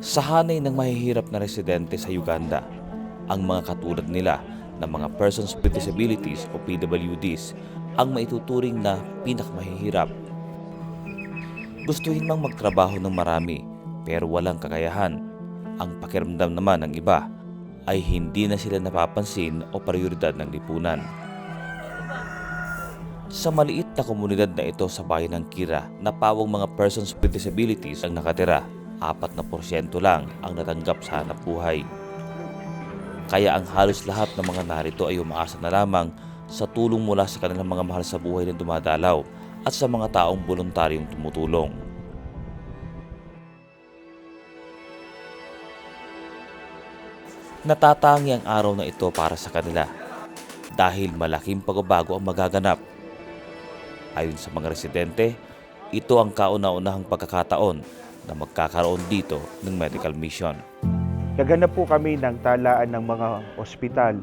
Sa hanay ng mahihirap na residente sa Uganda, ang mga katulad nila na mga persons with disabilities o PWDs ang maituturing na pinakamahihirap. Gustuhin mang magtrabaho ng marami pero walang kakayahan. Ang pakiramdam naman ng iba ay hindi na sila napapansin o prioridad ng lipunan. Sa maliit na komunidad na ito sa bayan ng Kira na pawang mga persons with disabilities ang nakatira, 4% lang ang natanggap sa hanap buhay. Kaya ang halos lahat ng mga narito ay umaasa na lamang sa tulong mula sa kanilang mga mahal sa buhay na dumadalaw at sa mga taong voluntaryong tumutulong. Natatangi ang araw na ito para sa kanila dahil malaking pagbabago ang magaganap. Ayon sa mga residente, ito ang kauna-unahang pagkakataon na magkakaroon dito ng medical mission. Naganap po kami ng talaan ng mga ospital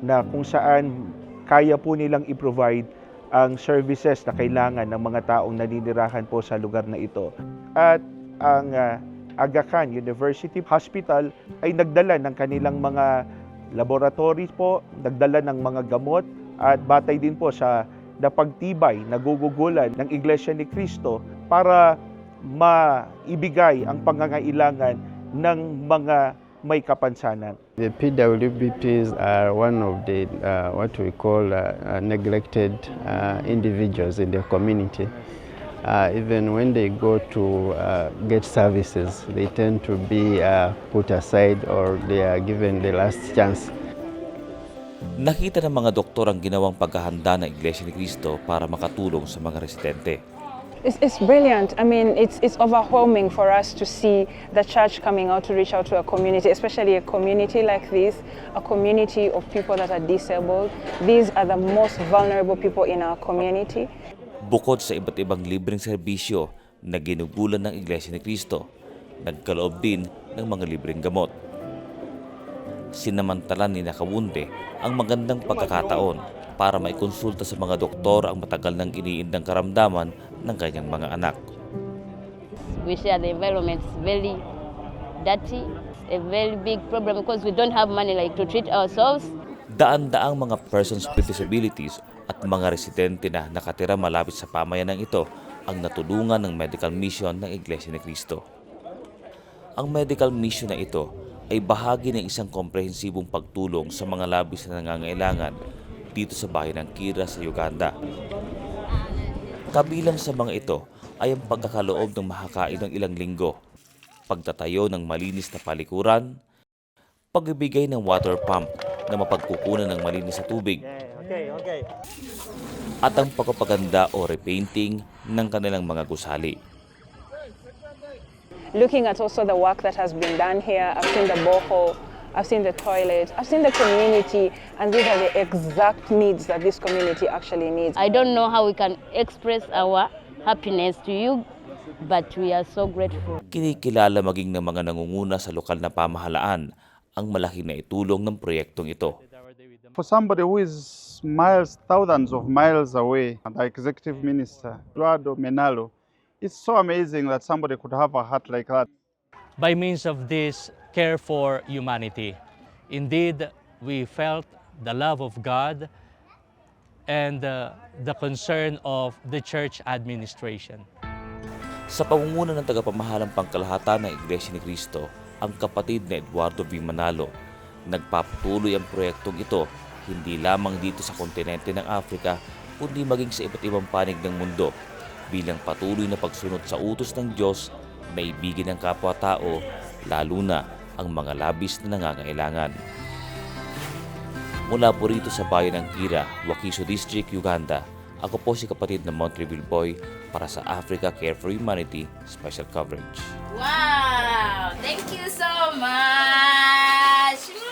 na kung saan kaya po nilang i-provide ang services na kailangan ng mga taong naninirahan po sa lugar na ito. At ang ah, Aga Khan University Hospital ay nagdala ng kanilang mga laboratories po, nagdala ng mga gamot at batay din po sa napagtibay, nagugugulan ng Iglesia ni Cristo para maibigay ang pangangailangan ng mga may kapansanan. The PWBPs are one of the uh, what we call uh, uh, neglected uh, individuals in the community. Uh, even when they go to uh, get services, they tend to be uh, put aside or they are given the last chance. Nakita ng mga doktor ang ginawang paghahanda ng Iglesia ni Cristo para makatulong sa mga residente. It's, it's brilliant. I mean, it's, it's overwhelming for us to see the church coming out to reach out to a community, especially a community like this, a community of people that are disabled. These are the most vulnerable people in our community. Bukod sa iba't ibang libreng serbisyo na ginugulan ng Iglesia ni Cristo, nagkaloob din ng mga libreng gamot. Sinamantala ni Nakawunde ang magandang pagkakataon para maikonsulta sa mga doktor ang matagal nang iniindang karamdaman ng kanyang mga anak. we share the environment very dirty a very big problem because we don't have money like to treat ourselves Daan-daang mga persons with disabilities at mga residente na nakatira malapit sa pamayanang ito ang natulungan ng medical mission ng Iglesia ni Cristo. Ang medical mission na ito ay bahagi ng isang komprehensibong pagtulong sa mga labis na nangangailangan dito sa bayan ng Kira sa Uganda. Kabilang sa mga ito ay ang pagkakaloob ng mahakain ng ilang linggo, pagtatayo ng malinis na palikuran, pagbibigay ng water pump na mapagkukunan ng malinis na tubig, at ang pagpapaganda o repainting ng kanilang mga gusali. Looking at also the work that has been done here, I've seen the borehole, I've seen the toilet, I've seen the community, and these are the exact needs that this community actually needs. i don't know how we can express our happiness to you but we are so grateful Kinikilala maging ng mga nangunguna sa lokal na pamahalaan ang malaki na itulong ng proyektong ito. For somebody who is miles, thousands of miles away, the executive minister, Eduardo Menalo, it's so amazing that somebody could have a heart like that. by means of this care for humanity. Indeed, we felt the love of God and uh, the concern of the church administration. Sa pamumuno ng tagapamahalang pangkalahatan ng Iglesia ni Cristo, ang kapatid na Eduardo V. Manalo, nagpapatuloy ang proyektong ito hindi lamang dito sa kontinente ng Afrika, kundi maging sa iba't ibang panig ng mundo bilang patuloy na pagsunod sa utos ng Diyos na ibigin ang kapwa-tao, lalo na ang mga labis na nangangailangan. Mula po rito sa bayan ng Kira, Wakiso District, Uganda, ako po si kapatid na Montreville Boy para sa Africa Care for Humanity Special Coverage. Wow! Thank you so much!